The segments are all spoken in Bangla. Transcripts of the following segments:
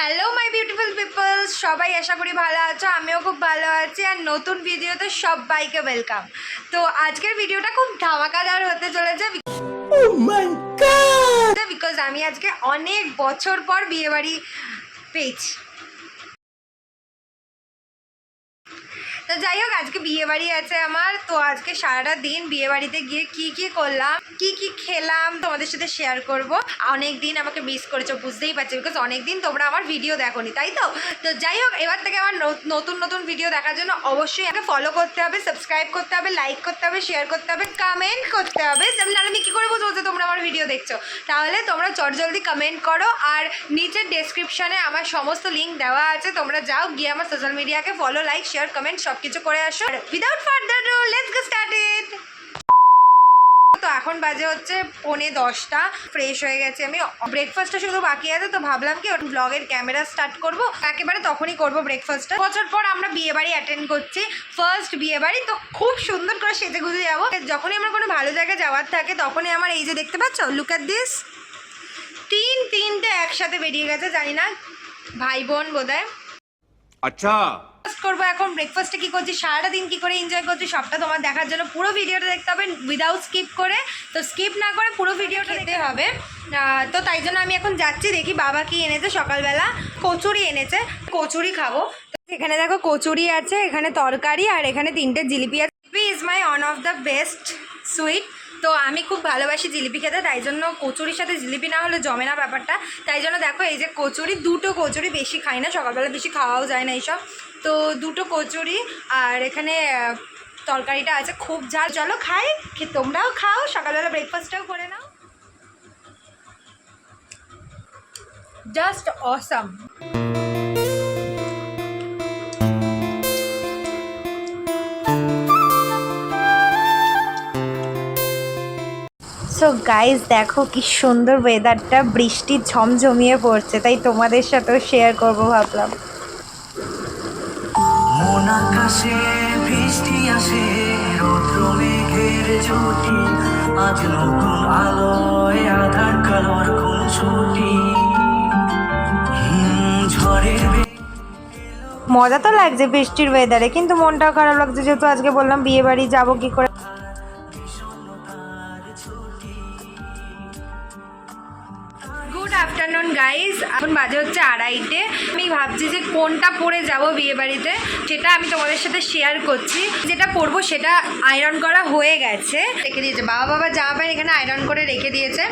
হ্যালো মাই বিউটিফুল পিপল সবাই আশা করি ভালো আছো আমিও খুব ভালো আছি আর নতুন ভিডিওতে সবাইকে ওয়েলকাম তো আজকের ভিডিওটা খুব ধামাকাদার হতে চলেছে বিকজ আমি আজকে অনেক বছর পর বিয়েবাড়ি পেয়েছি। তো যাই হোক, আজকে বিয়ে বাড়ি আছে আমার। তো আজকে সারাটা দিন বিয়ে বাড়িতে গিয়ে কি কি করলাম, কি কি খেলাম তোমাদের সাথে শেয়ার করব। অনেক দিন আমাকে মিস করেছ, বুঝতেই পারছি বিকজ অনেক দিন তোমরা আমার ভিডিও দেখোনি, তাই তো? তো যাই হোক, এবার থেকে আমার নতুন নতুন ভিডিও দেখার জন্য অবশ্যই আমাকে ফলো করতে হবে সাবস্ক্রাইব করতে হবে লাইক করতে হবে শেয়ার করতে হবে কমেন্ট করতে হবে। যেমন আমি কী করে বুঝব যে তোমরা আমার ভিডিও দেখছ? তাহলে তোমরা চটজলদি কমেন্ট করো আর নিচের ডেসক্রিপশনে আমার সমস্ত লিঙ্ক দেওয়া আছে। তোমরা যাও গিয়ে আমার সোশ্যাল মিডিয়াকে ফলো লাইক শেয়ার কমেন্ট সব কিছু করে আসো। Without further do let's start it তো এখন বাজে হচ্ছে পৌনে দশটা ফ্রেশ হয়ে গেছে আমি। ব্রেকফাস্টটা শুধু বাকি আছে, তো ভাবলাম কি ওর ব্লগের ক্যামেরা স্টার্ট করব। একেবারে তখনই করব ব্রেকফাস্টটা বছর পর আমরা বিয়ে বাড়ি অ্যাটেন্ড করছি ফার্স্ট বিয়ে বাড়ি। তো খুব সুন্দর করে সেজে গুজে যাব। যখনই আমার কোনো ভালো জায়গায় যাওয়ার থাকে, তখনই আমার এই যে দেখতে পাচ্ছ লুক অ্যাট দিস তিন তিনটে একসাথে বেরিয়ে গেছে, জানি না, ভাই বোন বোধ আচ্ছা। করব এখন। ব্রেকফাস্টে কী করছি? সারাটা দিন কী করে এনজয় করছি সবটা তোমার দেখার জন্য। পুরো ভিডিওটা দেখতে হবে উইদাউট স্কিপ করে। তো স্কিপ না করে পুরো ভিডিওটা দেখতে হবে। তো তাই জন্য আমি এখন যাচ্ছি। দেখি বাবা কি এনেছে। সকালবেলা কচুরি এনেছে। কচুরি খাব। তো এখানে দেখো কচুরি আছে এখানে তরকারি আর এখানে তিনটে জিলিপি আছে। Jalebi is my one of the best sweet তো আমি খুব ভালোবাসি জিলিপি খেতে, তাই জন্য কচুরির সাথে জিলিপি না হলে জমে না ব্যাপারটা। তাই জন্য দেখো এই যে কচুরি, দুটো কচুরি বেশি খাই না, সকালবেলা বেশি খাওয়াও যায় না এইসব। তো দুটো কচুরি আর এখানে তরকারিটা আছে খুব ঝাল। চলো খাই তোমরাও খাও, সকালবেলা ব্রেকফাস্টটাও করে নাও। জাস্ট অসাম সো গাইজ দেখো কি সুন্দর ওয়েদারটা বৃষ্টি ঝমঝমিয়ে পড়ছে তাই তোমাদের সাথেও শেয়ার করব ভাবলাম। মন আকাশে বৃষ্টি আসে রৌদ্র মেঘের জুটি আজ নতুন আলোয় আধার কালোর কোন ছুটি। ঝড়ের মজা তো লাগছে বৃষ্টির ওয়েদারে কিন্তু মনটাও খারাপ লাগছে। যেহেতু আজকে বললাম বিয়ে বাড়ি যাব কি করে। আফটারনুন গাইস এখন বাজে হচ্ছে আড়াইটে। আমি ভাবছি যে কোনটা পরে যাব বিয়ে বাড়িতে সেটা আমি তোমাদের সাথে শেয়ার করছি। যেটা পরবো সেটা আয়রন করা হয়ে গেছে। রেখে দিয়েছে। বাবা বাবা জামা প্যান্ট এখানে আয়রন করে রেখে দিয়েছে।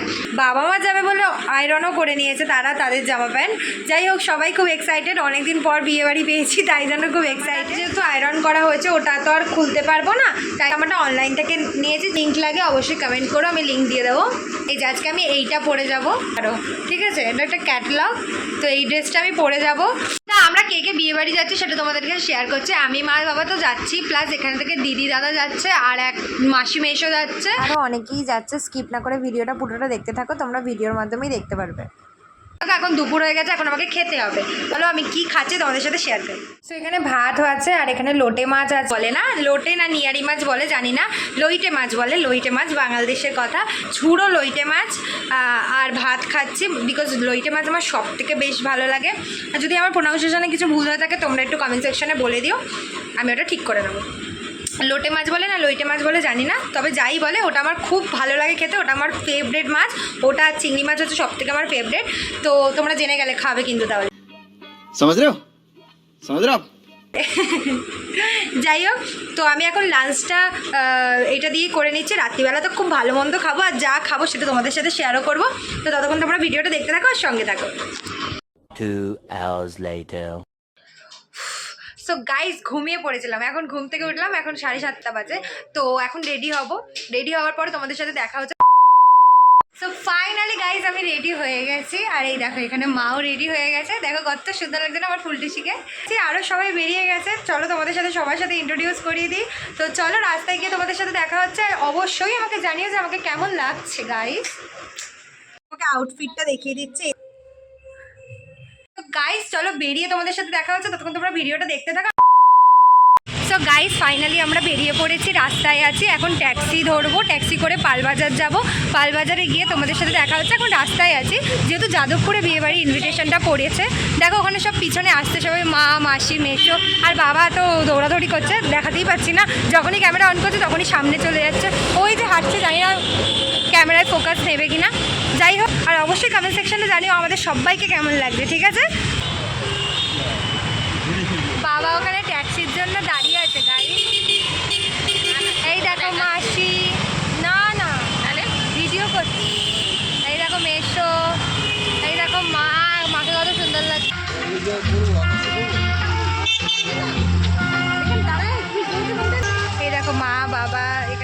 বাবা মা যাবে বলে আয়রনও করে নিয়েছে তারা তাদের জামা প্যান্ট। যাই হোক সবাই খুব এক্সাইটেড অনেকদিন পর বিয়ে বাড়ি পেয়েছি তাই জন্য খুব এক্সাইটেড যেহেতু আয়রন করা হয়েছে ওটা তো আর খুলতে পারব না। তাই আমারটা অনলাইন থেকে নিয়েছি। লিঙ্ক লাগে অবশ্যই কমেন্ট করো আমি লিঙ্ক দিয়ে দেবো। এই যে আজকে আমি এইটা পরে যাব। আরও ঠিক আছে? এটা একটা ক্যাটলগ তো এই ড্রেসটা আমি পরে যাব। না আমরা কে কে বিয়ে বাড়ি যাচ্ছি সেটা তোমাদেরকে শেয়ার করছি। আমি মার বাবা তো যাচ্ছি প্লাস এখান থেকে দিদি দাদা যাচ্ছে, আর এক মাসি মেশো যাচ্ছে। আরও অনেকেই যাচ্ছে স্কিপ না করে ভিডিওটা পুরোটা দেখতে থাকো, তোমরা ভিডিওর মাধ্যমেই দেখতে পারবে। এখন দুপুর হয়ে গেছে এখন আমাকে খেতে হবে। বলো আমি কি খাচ্ছি তোমাদের সাথে শেয়ার করি। তো এখানে ভাত আছে আর এখানে লোটে মাছ আছে। বলে না লোটে না নিয়ারি মাছ বলে জানি না। লইটে মাছ বলে লইটে মাছ বাংলাদেশের কথা। ছুড়ো লইটে মাছ আর ভাত খাচ্ছি বিকজ লইটে মাছ আমার সব থেকে বেশ ভালো লাগে। আর যদি আমার প্রোনাউন্সিয়েশনে কিছু ভুল হয়ে থাকে তোমরা একটু কমেন্ট সেকশনে বলে দিও। আমি ওটা ঠিক করে নেব। লোটে মাছ বলে না লইটে মাছ বলে জানি না তবে যাই বলে ওটা আমার খুব ভালো লাগে খেতে ওটা আমার ফেভারেট মাছ ওটা চিংড়ি মাছ হচ্ছে সব থেকে আমার ফেভারেট তো তোমরা জেনে গেলে খাবে কিন্তু তাহলে। সমাজ রেও যাই হোক তো আমি এখন লাঞ্চটা এটা দিয়ে করে নিচ্ছি রাত্রিবেলা তো খুব ভালো মন্দ খাব আর যা খাব সেটা তোমাদের সাথে শেয়ারও করব তো ততক্ষণ তোমরা ভিডিওটা দেখতে থাকো আর সঙ্গে থাকো। সো গাইস ঘুমিয়ে পড়েছিলাম। এখন ঘুম থেকে উঠলাম, এখন সাড়ে সাতটা বাজে। তো এখন রেডি হব। রেডি হওয়ার পরে তোমাদের সাথে দেখা হচ্ছে। সো ফাইনালি গাইজ আমি রেডি হয়ে গেছি। আর এই দেখো, এখানে মাও রেডি হয়ে গেছে। দেখো, কত সুন্দর লাগছে না আমার ফুলটিসিকে আরও সবাই বেরিয়ে গেছে। চলো, তোমাদের সাথে সবার সাথে ইন্ট্রোডিউস করিয়ে দিই। তো চলো, রাস্তায় গিয়ে তোমাদের সাথে দেখা হচ্ছে। আর অবশ্যই আমাকে জানিও যে আমাকে কেমন লাগছে গাইজ আউটফিটটা দেখিয়ে দিচ্ছে। গাইস চলো বেরিয়ে তোমাদের সাথে দেখা হচ্ছে। ততক্ষণ তোমরা ভিডিওটা দেখতে থাকো। সো গাইস ফাইনালি আমরা বেরিয়ে পড়েছি, রাস্তায় আছি। এখন ট্যাক্সি ধরবো ট্যাক্সি করে পালবাজার যাব। পালবাজারে গিয়ে তোমাদের সাথে দেখা হচ্ছে। এখন রাস্তায় আছি। যেহেতু যাদবপুরে বিয়েবাড়ি ইনভিটেশনটা পড়েছে দেখো, ওখানে সব পিছনে আসতে সবাই, মা, মাসি মেশো আর বাবা তো দৌড়াদৌড়ি করছে, দেখাতেই পাচ্ছি না। যখনই ক্যামেরা অন করছে, তখনই সামনে চলে যাচ্ছে। ওই যে হাঁটছে, জানি না ক্যামেরায় ফোকাস নেবে কিনা। যাই হোক, আর অবশ্যই কমেন্ট সেকশনে জানিও আমাদের সবাইকে কেমন লাগবে ঠিক আছে?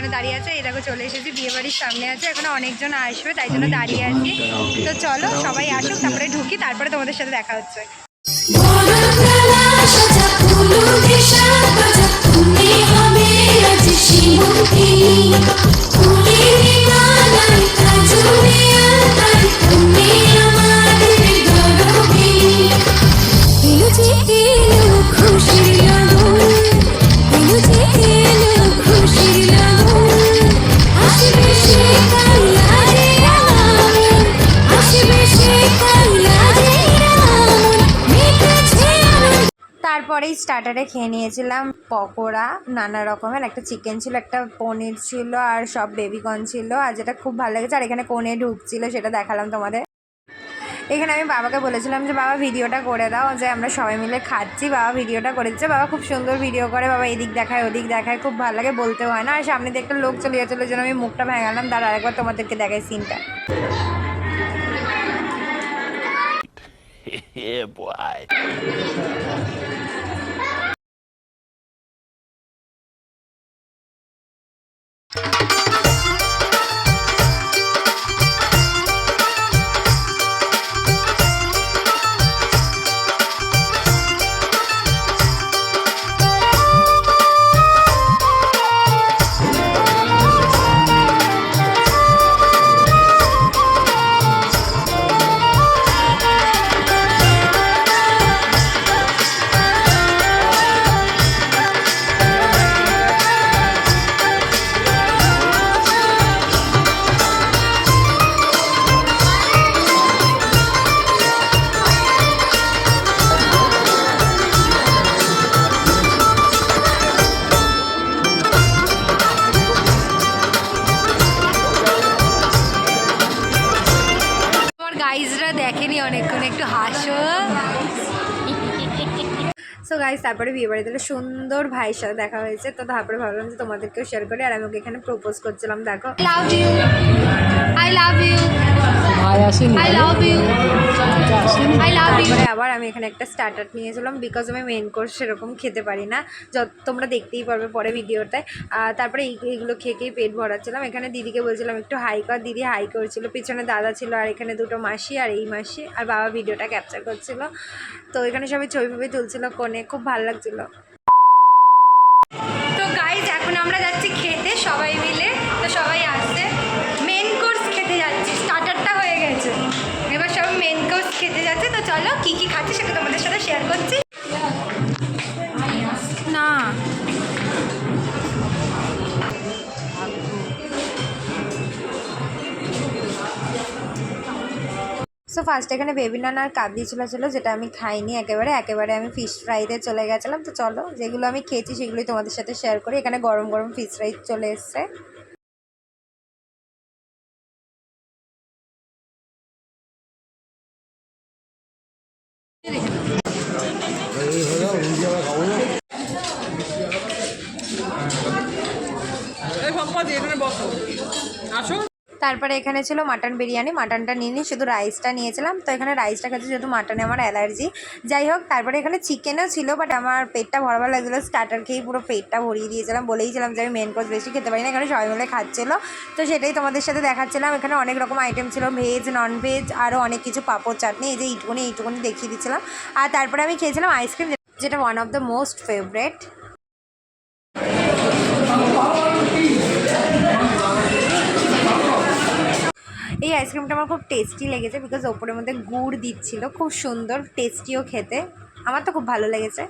এখানে দাঁড়িয়ে আছে। এই দেখো চলে এসেছি, বিয়ে বাড়ির সামনে আছে। এখানে অনেকজন আসবে, তাই জন্য দাঁড়িয়ে আছি। তো চলো, সবাই আসুক, তারপরে ঢুকি, তারপরে তোমাদের সাথে দেখা হচ্ছে। তারপরেই স্টার্টারে খেয়ে নিয়েছিলাম পকোড়া, নানা রকমের, একটা চিকেন ছিল, একটা পনির ছিল আর সব বেবিকর্ন ছিল আর যেটা খুব ভালো লেগেছে আর এখানে কোনে ঢুকছিল সেটা দেখালাম তোমাদের। এখানে আমি বাবাকে বলেছিলাম যে, বাবা, ভিডিওটা করে দাও। যে, আমরা সবাই মিলে খাচ্ছি। বাবা ভিডিওটা করে দিচ্ছে। বাবা খুব সুন্দর ভিডিও করে, বাবা এদিক দেখায়, ওদিক দেখায়, খুব ভালো লাগে, বলতেও হয় না। আর সামনে দিয়ে একটা লোক চলে যাচ্ছিল জন্য আমি মুখটা ভেঙালাম তার আরেকবার তোমাদেরকে দেখাই সিনটা yeah, boy. গাইজ তারপরে বিয়ে বাড়িতে একটা সুন্দর ভাইয়ের সাথে দেখা হয়েছে। তো তারপরে ভাবলাম যে তোমাদেরকেও শেয়ার করি আর আমি ওকে এখানে প্রপোজ করছিলাম দেখো। Love you I love you I love you I love you আবার আমি এখানে একটা স্টার্টার নিয়েছিলাম বিকজ আমি মেন কোর্স সেরকম খেতে পারি না। যত তোমরা দেখতেই পারবে পরে ভিডিওতে। আর তারপরে এইগুলো খেয়ে খেয়ে পেট ভরাচ্ছিলাম। এখানে দিদিকে বলছিলাম একটু হাই কর। দিদি হাই করছিল। পিছনে দাদা ছিল আর এখানে দুটো মাসি আর এই মাসি। আর বাবা ভিডিওটা ক্যাপচার করছিল। তো এখানে সবাই ছবি ফবি তুলছিল কোণে। খুব ভালো লাগছিল। তো গাইজ এখন আমরা যাচ্ছি খেতে, সবাই মিলে। তো সবাই আসছে। মেন কোর্স খেতে যাচ্ছি। স্টার্টারটা হয়ে গেছে। এবার সবাই মেন কোর্স খেতে যাচ্ছে। তো চলো, কি কি খাচ্ছি সেটা তোমাদের সাথে শেয়ার করছি। সো ফার্স্ট এখানে বেবি নান আর কাবলি ছোলা, ছিল, যেটা আমি খাইনি একেবারে। একেবারে আমি ফিশ ফ্রাইতে চলে গেছিলাম। তো চলো, যেগুলো আমি খেয়েছি সেগুলোই তোমাদের সাথে শেয়ার করি। এখানে গরম গরম ফিশ ফ্রাই চলে এসছে। তারপরে এখানে ছিল মাটন বিরিয়ানি মাটনটা নিয়ে শুধু রাইসটা নিয়েছিলাম। তো এখানে রাইসটা খেতে যেহেতু মাটনে আমার অ্যালার্জি যাই হোক, তারপরে এখানে চিকেনও ছিল বাট আমার পেটটা ভরবার লাগছিল। স্টার্টার খেয়েই পুরো পেটটা ভরিয়ে দিয়েছিলাম। বলেইছিলাম যে আমি মেন কোর্স বেশি খেতে পারি না এখানে সবাই মিলে খাচ্ছিলো। তো সেটাই তোমাদের সাথে দেখাচ্ছিলাম। এখানে অনেক রকম আইটেম ছিল ভেজ নন ভেজ আরও অনেক কিছু পাঁপড় চাটনি, এই যে এইটুকুনি এইটুকুনি দেখিয়ে দিচ্ছিলাম আর তারপরে আমি খেয়েছিলাম আইসক্রিম যেটা one of the most favourite এই আইসক্রিমটা আমার খুব টেস্টি লেগেছে বিকজ ওপরের মধ্যে গুড় দিচ্ছিল। খুব সুন্দর টেস্টিও খেতে। আমার তো খুব ভালো লেগেছে।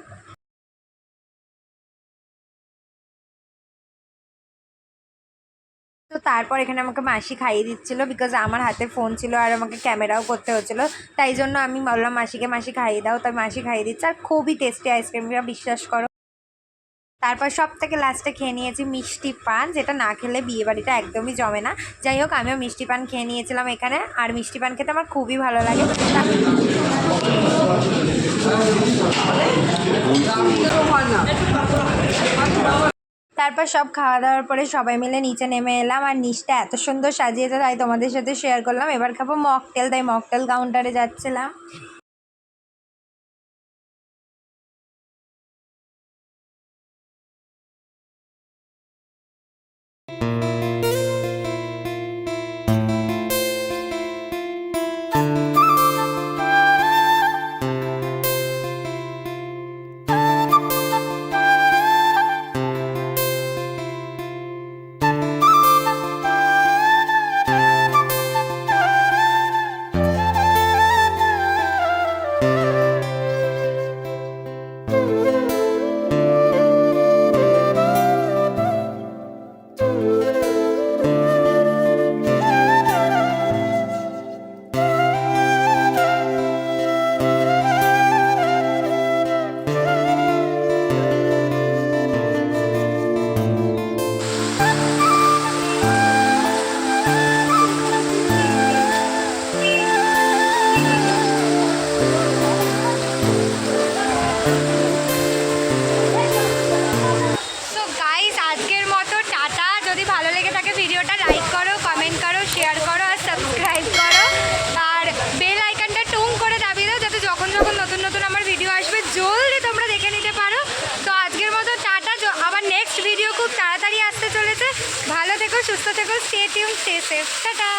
তো তারপর এখানে আমাকে মাসি খাইয়ে দিচ্ছিল বিকজ আমার হাতে ফোন ছিল আর আমাকে ক্যামেরাও করতে হচ্ছিল। তাই জন্য আমি বললাম, মাসিকে মাসি খাইয়ে দাও। তাই মাসি খাইয়ে দিচ্ছে। আর খুবই টেস্টি আইসক্রিমটা বিশ্বাস করো। তারপর সব থেকে লাস্টে খেয়ে নিয়েছি মিষ্টি পান, যেটা না খেলে বিয়ে বাড়িটা একদমই জমে না। যাই হোক, আমিও মিষ্টি পান খেয়ে নিয়েছিলাম এখানে, আর মিষ্টি পান খেতে আমার খুবই ভালো লাগে। তারপর সব খাওয়া দাওয়ার পরে সবাই মিলে নিচে নেমে এলাম, আর নিচটা এত সুন্দর সাজিয়েছে, তাই তোমাদের সাথে শেয়ার করলাম। এবার খাব মকটেল তাই মকটেল কাউন্টারে যাচ্ছিলাম। সুস্থ থেকো stay tune stay safe tata.